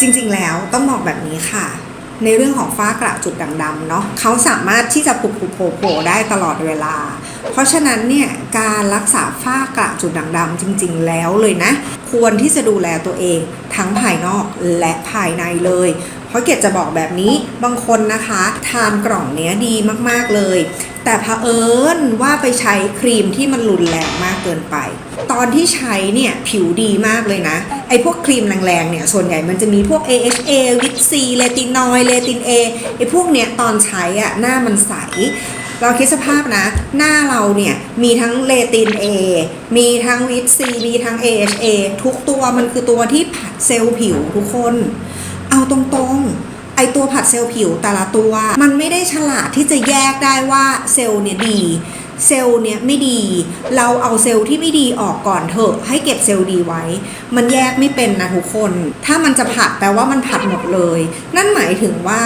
จริงๆ แล้วต้องบอกแบบนี้ค่ะ ในเรื่องของฝ้ากระจุดด่างดำเนาะเขาสามารถที่จะปุบปุบโผล่โผล่ได้ตลอดเวลา เพราะฉะนั้นเนี่ยการรักษาฝ้ากระจุดด่างดำจริง ๆ แล้วเลยนะ ควรที่จะดูแลตัวเองทั้งภายนอกและภายในเลย เพราะเกดจะบอกแบบนี้บางคนนะคะ ทานกล่องเนี้ยดีมากๆเลย แต่เผอิญว่าไปใช้ครีมที่มันรุนแรงมากเกินไป ตอนที่ใช้เนี่ยผิวดีมากเลยนะ ไอ้พวกครีมแรงๆเนี่ยส่วนใหญ่มันจะมีพวก AHA วิตซีเลตินอยเลติน A ไอ้พวกเนี้ยตอนใช้อะหน้ามันใสเราคิดสภาพนะ หน้าเราเนี่ย มีทั้งเลติน A มีทั้งวิตซีมีทั้ง AHA ทุกตัวมันคือตัวที่ผัดเซลล์ผิวทุกคน เอาตรงๆ ไอตัวผัดเซลล์ผิวแต่ละตัว มันไม่ได้ฉลาดที่จะแยกได้ว่าเซลล์เนี่ยดีเซลล์เนี่ยไม่ดี เราเอาเซลล์ที่ไม่ดีออกก่อนเถอะ ให้เก็บเซลล์ดีไว้ มันแยกไม่เป็นนะทุกคน ถ้ามันจะผัดแปลว่ามันผัดหมดเลย นั่นหมายถึงว่า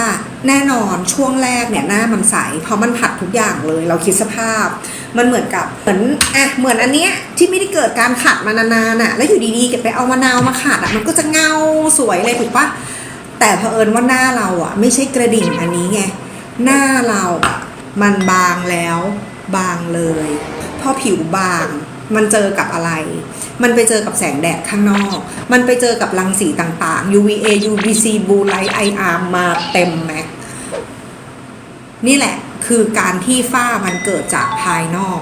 แน่นอนช่วงแรกเนี่ยหน้ามันใส เพราะมันผัดทุกอย่างเลย เราคิดสภาพ มันเหมือนกับเหมือนอะเหมือนอันเนี้ยที่ไม่ได้เกิดการขัดมานานๆอะ แล้วอยู่ดีๆเก็บไปเอามะนาวมาขัดอะ มันก็จะเงาสวยเลยถูกปะ แต่เผอิญว่าหน้าเราอะ ไม่ใช่กระดิ่งอันนี้ไง หน้าเรามันบางแล้ว บางเลยพอผิวบางมันเจอกับอะไร มันไปเจอกับแสงแดดข้างนอก มันไปเจอกับรังสีต่างๆ UVA UVC Blue Light IR มาเต็มแม็ก นี่แหละคือการที่ฝ้ามันเกิดจากภายนอก